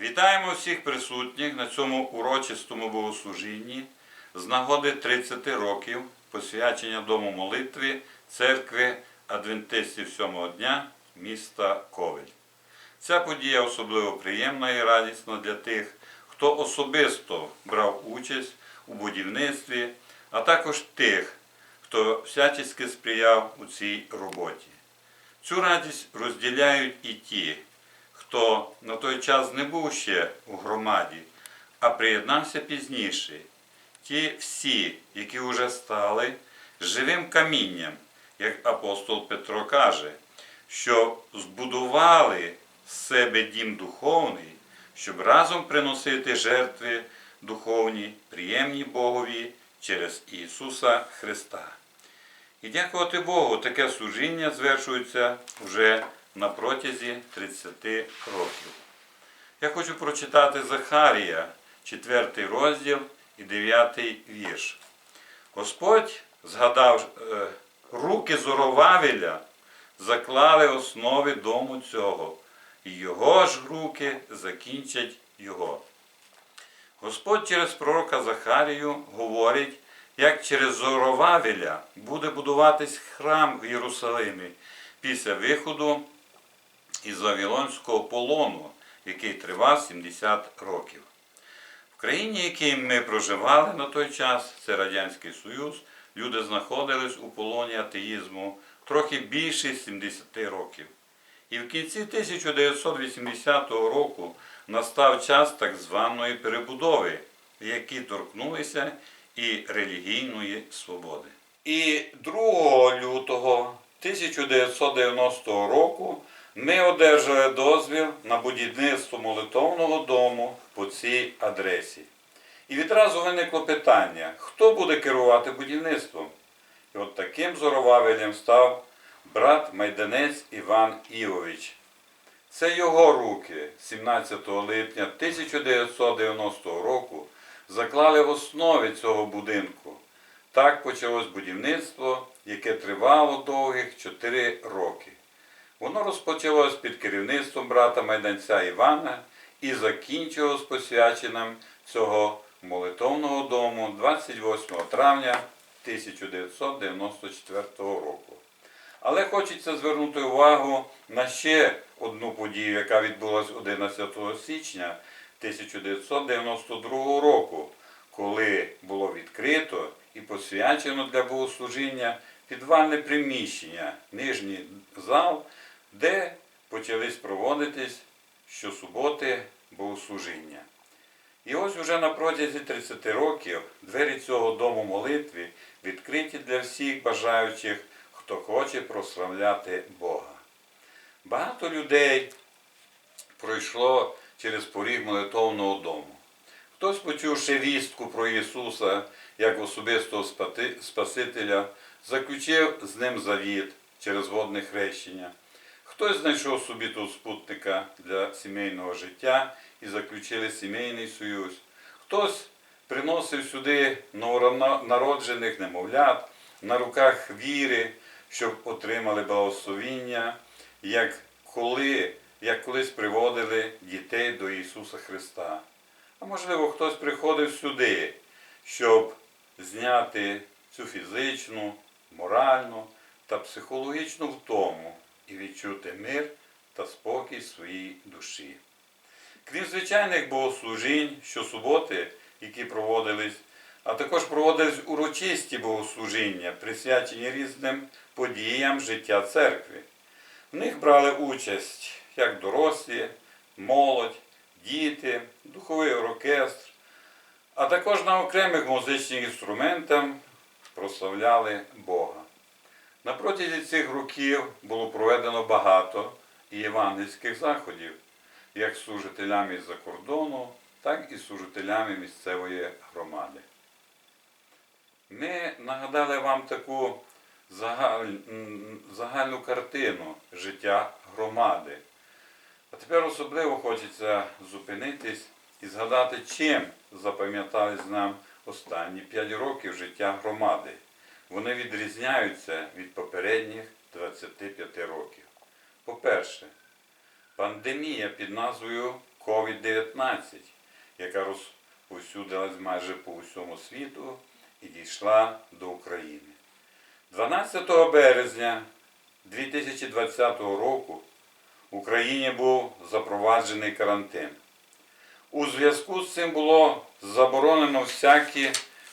Вітаємо всіх присутніх на цьому урочистому богослужінні з нагоди 30 років посвячення Дому молитви церкви Адвентистів сьомого дня міста Ковель. Ця подія особливо приємна і радісна для тих, хто особисто брав участь у будівництві, а також тих, хто всячески сприяв у цій роботі. Цю радість розділяють і ті, хто на той час не був ще у громаді, а приєднався пізніше. Ті всі, які вже стали живим камінням, як апостол Петро каже, що збудували з себе дім духовний, щоб разом приносити жертви духовні, приємні Богові через Ісуса Христа. І дякувати Богу, таке служіння звершується вже на протязі 30 років. Я хочу прочитати Захарія, 4 розділ і 9 вірш. Господь згадав, е, руки Зоровавеля заклали основи дому цього, і його ж руки закінчать його. Господь через пророка Захарію говорить, як через Зоровавеля буде будуватись храм в Єрусалимі після виходу із Вавилонського полону, який тривав 70 років. В країні, якій ми проживали на той час, це Радянський Союз, люди знаходились у полоні атеїзму трохи більше 70 років. І в кінці 1980 року настав час так званої перебудови, які торкнулися і релігійної свободи. І 2 лютого 1990 року ми одержали дозвіл на будівництво молитовного дому по цій адресі. І відразу виникло питання, хто буде керувати будівництвом? І от таким зоровавелем став брат майданець Іван Івович. Це його руки 17 липня 1990 року заклали основи цього будинку. Так почалось будівництво, яке тривало довгих 4 роки. Воно розпочалось під керівництвом брата майданця Івана і закінчилось посвяченням цього молитовного дому 28 травня 1994 року. Але хочеться звернути увагу на ще одну подію, яка відбулася 11 січня 1992 року, коли було відкрито і посвячено для богослужіння підвальне приміщення, нижній зал, де почались проводитись щосуботи богослужіння. І ось уже на протязі 30 років двері цього дому молитви відкриті для всіх бажаючих, хто хоче прославляти Бога. Багато людей пройшло через поріг молитовного дому. Хтось, почувши вістку про Ісуса як особистого Спасителя, заключив з ним завіт через водне хрещення. Хтось знайшов собі тут спутника для сімейного життя і заключили сімейний союз. Хтось приносив сюди новонароджених немовлят на руках віри, щоб отримали благословіння, як, коли, як колись приводили дітей до Ісуса Христа. А можливо, хтось приходив сюди, щоб зняти цю фізичну, моральну та психологічну втому і відчути мир та спокій своїй душі. Крім звичайних богослужінь щосуботи, які проводились, а також проводились урочисті богослужіння, присвячені різним подіям життя церкви. В них брали участь як дорослі, молодь, діти, духовий оркестр, а також на окремих музичних інструментах прославляли Бога. На протязі цих років було проведено багато євангельських заходів, як з служителями із-за кордону, так і служителями місцевої громади. Ми нагадали вам таку загаль- загальну картину життя громади. А тепер особливо хочеться зупинитись і згадати, чим запам'ятались нам останні 5 років життя громади. Вони відрізняються від попередніх 25 років. По-перше, пандемія під назвою COVID-19, яка розповсюдилась майже по всьому світу і дійшла до України. 12 березня 2020 року в Україні був запроваджений карантин. У зв'язку з цим було заборонено всякі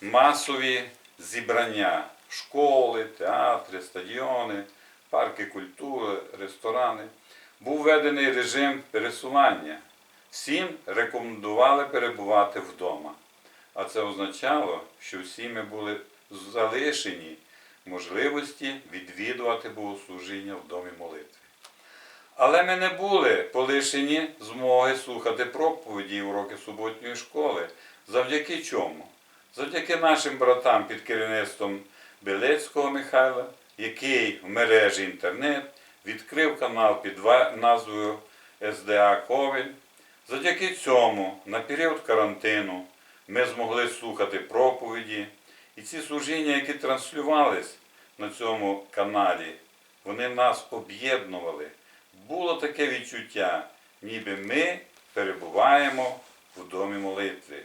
масові зібрання школи, театри, стадіони, парки культури, ресторани. Був введений режим пересування. Всім рекомендували перебувати вдома. А це означало, що всі ми були залишені можливості відвідувати богослужіння в домі молитви. Але ми не були полишені змоги слухати проповіді і уроки суботньої школи. Завдяки чому? Завдяки нашим братам під керівництвом Белецького Михайла, який в мережі інтернет відкрив канал під назвою СДА Ковель. Завдяки цьому на період карантину ми змогли слухати проповіді, і ці служіння, які транслювались на цьому каналі, вони нас об'єднували. Було таке відчуття, ніби ми перебуваємо в домі молитви.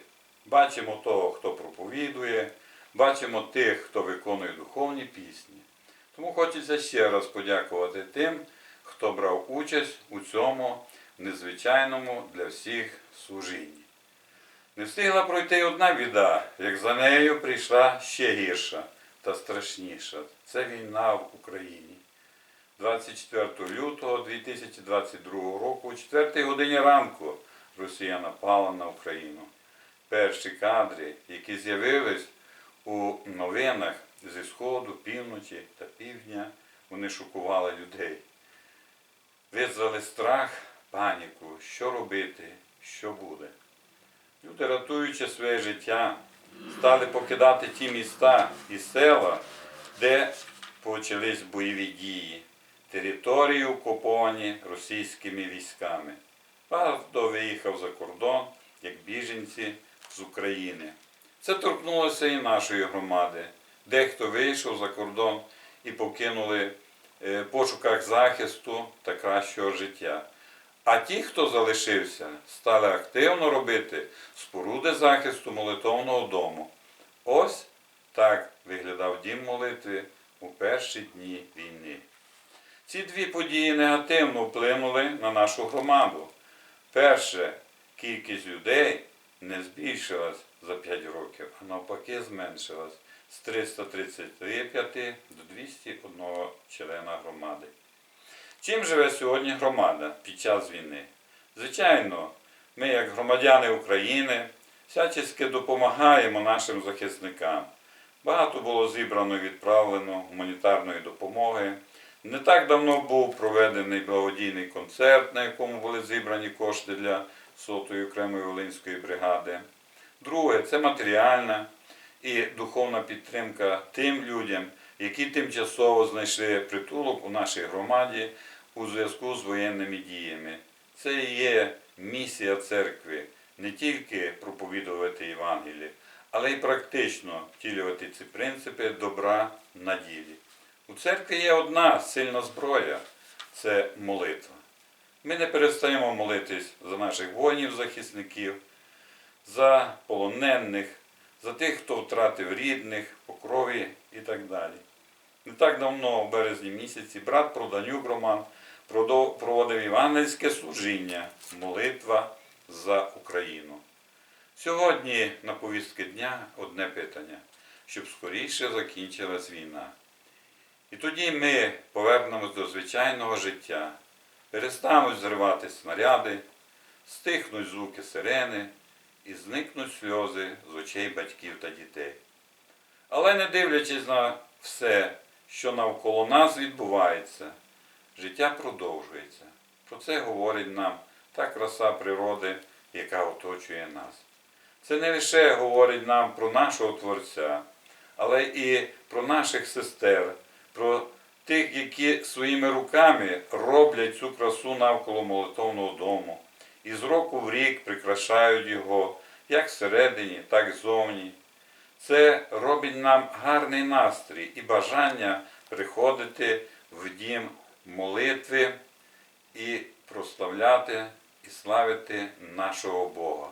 Бачимо того, хто проповідує, бачимо тих, хто виконує духовні пісні. Тому хочеться ще раз подякувати тим, хто брав участь у цьому незвичайному для всіх служінні. Не встигла пройти одна біда, як за нею прийшла ще гірша та страшніша. Це війна в Україні. 24 лютого 2022 року, о 4 годині ранку, Росія напала на Україну. Перші кадри, які з'явились у новинах зі Сходу, півночі та півдня, вони шокували людей. Визвали страх, паніку, що робити, що буде. Люди, рятуючи своє життя, стали покидати ті міста і села, де почались бойові дії, території окуповані російськими військами. Багато виїхав за кордон, як біженці з України. Це торкнулося і нашої громади. Дехто вийшов за кордон і покинули е, в пошуках захисту та кращого життя. А ті, хто залишився, стали активно робити споруди захисту молитовного дому. Ось так виглядав дім молитви у перші дні війни. Ці дві події негативно вплинули на нашу громаду. Перше, кількість людей не збільшилась за 5 років, а навпаки зменшилась з 335 до 201 члена громади. Чим живе сьогодні громада під час війни? Звичайно, ми, як громадяни України, всячески допомагаємо нашим захисникам. Багато було зібрано і відправлено гуманітарної допомоги. Не так давно був проведений благодійний концерт, на якому були зібрані кошти для сотої окремої Волинської бригади. Друге це матеріальна і духовна підтримка тим людям, які тимчасово знайшли притулок у нашій громаді у зв'язку з воєнними діями. Це і є місія церкви не тільки проповідувати Євангеліє, але й практично втілювати ці принципи добра на ділі. У церкві є одна сильна зброя це молитва. Ми не перестаємо молитись за наших воїнів-захисників, за полонених, за тих, хто втратив рідних, по крові і так далі. Не так давно, в березні місяці, брат Проданюк Роман проводив євангельське служіння, молитва за Україну. Сьогодні на повістки дня одне питання, щоб скоріше закінчилась війна. І тоді ми повернемось до звичайного життя, перестануть зривати снаряди, стихнуть звуки сирени і зникнуть сльози з очей батьків та дітей. Але не дивлячись на все, що навколо нас відбувається, життя продовжується. Про це говорить нам та краса природи, яка оточує нас. Це не лише говорить нам про нашого Творця, але і про наших сестер, про тих, які своїми руками роблять цю красу навколо молитовного дому і з року в рік прикрашають його як всередині, так і зовні. Це робить нам гарний настрій і бажання приходити в дім молитви і прославляти і славити нашого Бога.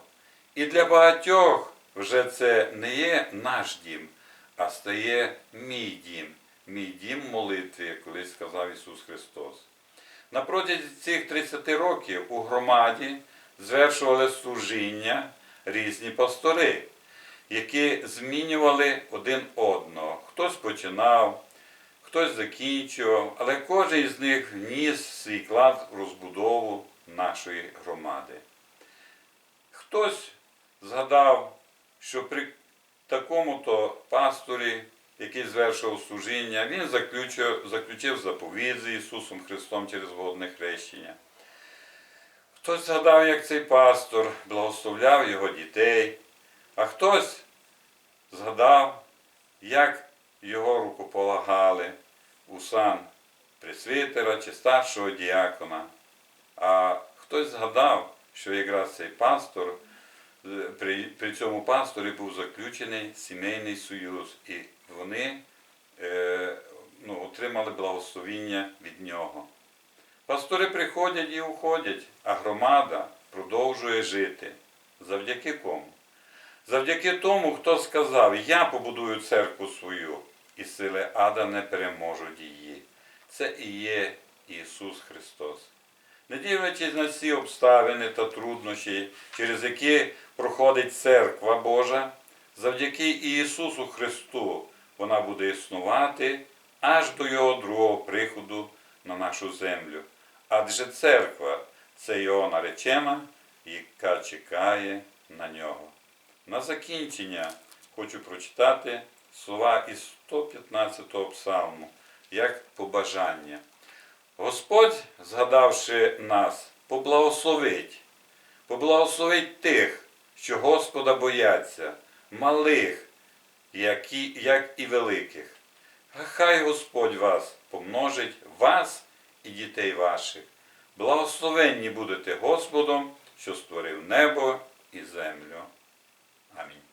І для багатьох вже це не є наш дім, а стає мій дім, мій дім молитви, як колись сказав Ісус Христос. На протязі цих 30 років у громаді звершували служіння різні пастори, які змінювали один одного. Хтось починав, хтось закінчував, але кожен з них вніс свій клад в розбудову нашої громади. Хтось згадав, що при такому-то пасторі, який звершував служіння, він заключив, заключив заповідь з Ісусом Христом через водне хрещення. Хтось згадав, як цей пастор благословляв його дітей, а хтось згадав, як його рукополагали у сан пресвітера чи старшого діакона. А хтось згадав, що якраз цей пастор, е, при, при цьому пасторі був заключений сімейний союз, і вони е, ну, отримали благословіння від нього. Пастори приходять і уходять, а громада продовжує жити. Завдяки кому? Завдяки тому, хто сказав, я побудую церкву свою, і сили ада не переможуть її. Це і є Ісус Христос. Не дивлячись на всі обставини та труднощі, через які проходить церква Божа, завдяки Ісусу Христу вона буде існувати аж до Його другого приходу на нашу землю. Адже церква це Його наречена, яка чекає на нього. На закінчення хочу прочитати слова із 115-го псалму, як побажання. Господь, згадавши нас, поблагословить, поблагословить тих, що Господа бояться, малих, які, як і великих. Хай Господь вас помножить, вас і дітей ваших. Благословенні будете Господом, що створив небо і землю. Амінь.